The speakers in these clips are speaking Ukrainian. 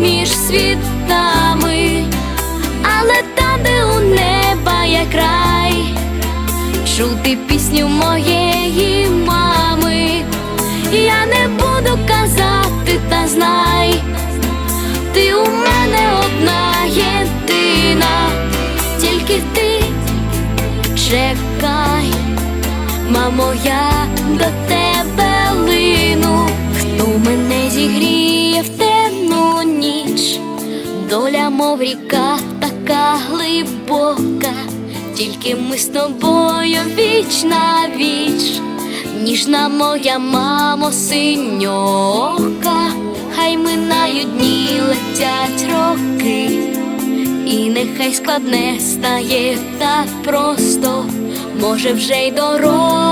Між світами, але там, де у неба є край, чути пісню моєї мами, я не буду казати, та знай, ти у мене одна єдина, тільки ти чекай, мамо, я до тебе лину, хто мене зігріє мов ріка, така глибока, тільки ми з тобою віч на віч, ніжна моя мамо, синьока, хай минають дні летять роки. І нехай складне стає так просто, може вже й доросла.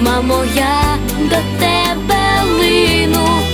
Мамо, я до тебе лину.